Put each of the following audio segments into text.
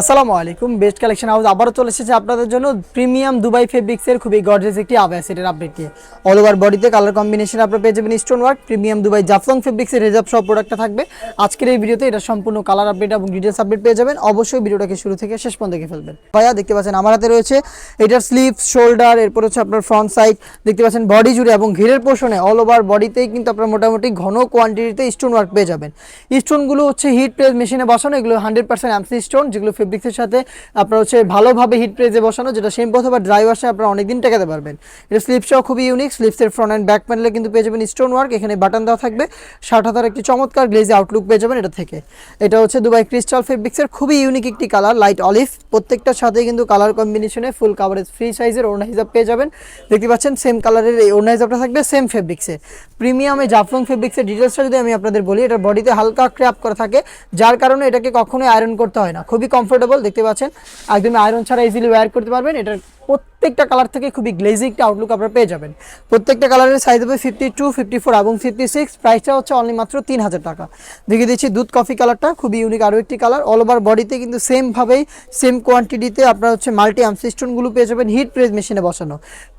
আসসালামু আলাইকুম। Best collection house আবারও চলে এসেছে আপনাদের জন্য প্রিমিয়াম দুবাই ফেব্রিক্সের খুবই গর্জেস একটি আবায়া সেটের আপডেট নিয়ে। অল ওভার বডিতে কালার কম্বিনেশন আপনারা পেয়ে যাবেন stone work premium Dubai Jaflong ফেব্রিক্সের রেজার্ভ সব প্রোডাক্টটা থাকবে। আজকের এই ভিডিওতে এটা সম্পূর্ণ কালার আপডেট এবং ডিটেলস আপডেট পেয়ে যাবেন। অবশ্যই ভিডিওটাকে শুরু থেকে শেষ পর্যন্ত দেখে ফেলবেন। ভাইয়া, দেখতে পাচ্ছেন আমার হাতে রয়েছে এটার স্লিভ শোল্ডার এরপর হচ্ছে আপনার ফ্রন্ট সাইড দেখতে পাচ্ছেন বডি জুড়ে এবং ঘিরের পোষণে অল ওভার বডিতেই কিন্তু আপনার মোটামুটি ঘন কোয়ান্টিটিতে স্টোন ওয়ার্ক পেয়ে যাবেন। স্টোনগুলো হচ্ছে হিট প্রেস মেশিনে বসানো, এগুলো হান্ড্রেড পার্সেন্ট অ্যামসি স্টোন যেগুলো ফেব্রিক্সের সাথে আপনার হচ্ছে ভালোভাবে হিট প্রেসে বসানো, যেটা সেম অথবা ড্রাই ওয়াশে আপনারা অনেকদিন টেকাতে পারবেন। এটা স্লিপসটাও খুবই ইউনিক স্লিপসের ফ্রন্ট অ্যান্ড ব্যাক প্যানেলে কিন্তু পেয়ে যাবেন স্টোন ওয়ার্ক এখানে বাটন দেওয়া থাকবে। ষাট হাজার একটি চমৎকার গ্লেজি আউটলুক পেয়ে যাবেন এটা থেকে। এটা হচ্ছে দুবাই ক্রিস্টাল ফেব্রিক্সের খুবই ইউনিক একটি কালার লাইট অলিভ প্রত্যেকটার সাথে কিন্তু কালার কম্বিনেশনে ফুল কাভারেজ ফ্রি সাইজের ওড়না হিসাব পেয়ে যাবেন। দেখতে পাচ্ছেন সেম কালারের এই ওড়না হিসাবটা থাকবে সেম ফেব্রিক্সে প্রিমিয়ামে জাফলং ফেব্রিক্সের ডিটেলসটা যদি আমি আপনাদের বলি, এটার বডিতে হালকা ক্র্যাপ করা থাকে, যার কারণে এটাকে কখনোই আয়রন করতে হয় না। খুবই কমফোর্টেবল দেখতে পাচ্ছেন। একদম আয়রন ছাড়া ইজিলি ওয়্যার করতে পারবেন। এটার প্রত্যেকটা কালার থেকে খুবই গ্লেজি একটা আউটলুক আপনারা পেয়ে যাবেন। প্রত্যেকটা কালারের সাইজ হবে ফিফটি টু ফিফটি ফোর এবং ফিফটি সিক্স প্রাইসটা হচ্ছে অনলি মাত্র তিন হাজার টাকা। দেখিয়ে দিচ্ছি দুধ কফি কালারটা খুবই ইউনিক আরও একটি কালার অল ওভার বডিতে কিন্তু সেমভাবেই সেম কোয়ান্টিটিতে আপনারা হচ্ছে মাল্টি আমসিস্টোনগুলো পেয়ে যাবেন হিট প্রেস মেশিনে বসানো।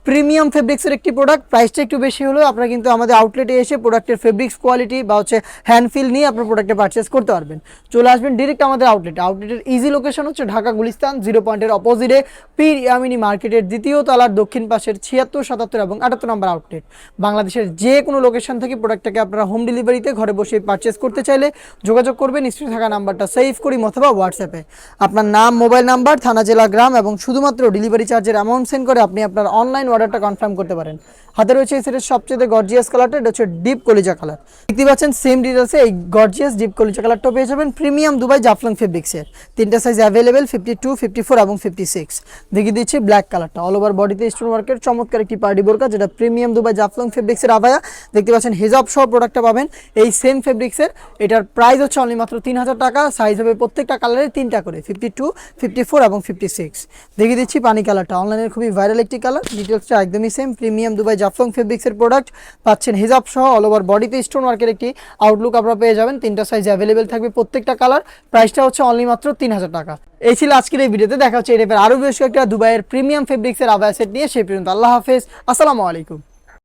প্রিমিয়াম ফেব্রিক্সের একটি প্রোডাক্ট প্রাইসটা একটু বেশি হলেও আপনারা কিন্তু আমাদের আউটলেটে এসে প্রোডাক্টের ফেব্রিক্স কোয়ালিটি বা হচ্ছে হ্যান্ড ফিল নিয়ে আপনার প্রোডাক্টে পারচেস করতে পারবেন। চলে আসবেন ডিরেক্ট আমাদের আউটলেটে আউটলেটের ইজি লোকেশন হচ্ছে ঢাকা গুলিস্তান জিরো পয়েন্টের অপোজিটে পীর ইয়ামিনী মার্কেটের দ্বিতীয় তলার দক্ষিণ পাশের ছিয়াত্তর, সাতাত্তর এবং আটাত্তর নম্বর আউটলেট। বাংলাদেশের যে কোনো লোকেশন থেকে প্রোডাক্টটাকে আপনারা হোম ডেলিভারিতে ঘরে বসে পারচেস করতে চাইলে যোগাযোগ করবেন স্ক্রিনে থাকা নাম্বারটা সেভ করি অথবা হোয়াটসঅ্যাপে আপনার নাম মোবাইল নাম্বার থানা, জেলা, গ্রাম এবং শুধুমাত্র ডেলিভারি চার্জের অ্যামাউন্ট সেন্ড করে আপনি আপনার অনলাইন অর্ডারটা কনফার্ম করতে পারেন। হাতে রয়েছে এই সেটের সবচেয়ে গর্জিয়াস কালারটা এটা হচ্ছে ডিপ কলিজা কালার দেখতে পাচ্ছেন সেম ডিটেলসে এই গর্জিয়াস ডিপ কলিজা কালারটাও পেয়ে যাবেন প্রিমিয়াম দুবাই জাফলং ফেব্রিক্সের তিনটা size available fifty two fifty four এবং ফিফটি সিক্স দেখিয়ে দিচ্ছি ব্ল্যাক কালারটা অল ওভার বডিতে স্টোন ওয়ার্কের চমৎকার একটি পার্টি বোরকা, যেটা প্রিমিয়াম দুবাই জাফলং ফেব্রিক্সের আবায়া দেখতে পাচ্ছেন হেজাব সহ প্রোডাক্টটা পাবেন এই সেম ফেব্রিক্সের এটার প্রাইস হচ্ছে অনলি মাত্র তিন হাজার টাকা সাইজ হবে প্রত্যেকটা কালারের তিনটা করে ফিফটি টু ফিফটি ফোর এবং ফিফটি সিক্স দেখিয়ে দিচ্ছি পানি কালারটা অনলাইনের খুবই ভাইরাল একটি কালার ডিটেলসটা একদমই সেম প্রিমিয়াম দুবাই জাফলং ফেব্রিক্সের প্রোডাক্ট পাচ্ছেন হেজাব সহ অল ওভার বডিতে স্টোন ওয়ার্কের একটি আউটলুক আপনারা পেয়ে যাবেন। তিনটা সাইজ অ্যাভেলেবেল থাকবে প্রত্যেকটা কালার প্রাইসটা হচ্ছে অনলি মাত্র তিন হাজার টাকা। এই ছিল আজকের এই ভিডিওতে দেখা হচ্ছে টাইপের আরও বেশ কয়েকটা দুবাইয়ের প্রিমিয়াম ফেব্রিক্সের আবায়া সেট নিয়ে সেই পর্যন্ত। আল্লাহ হাফেজ। আসসালামু আলাইকুম।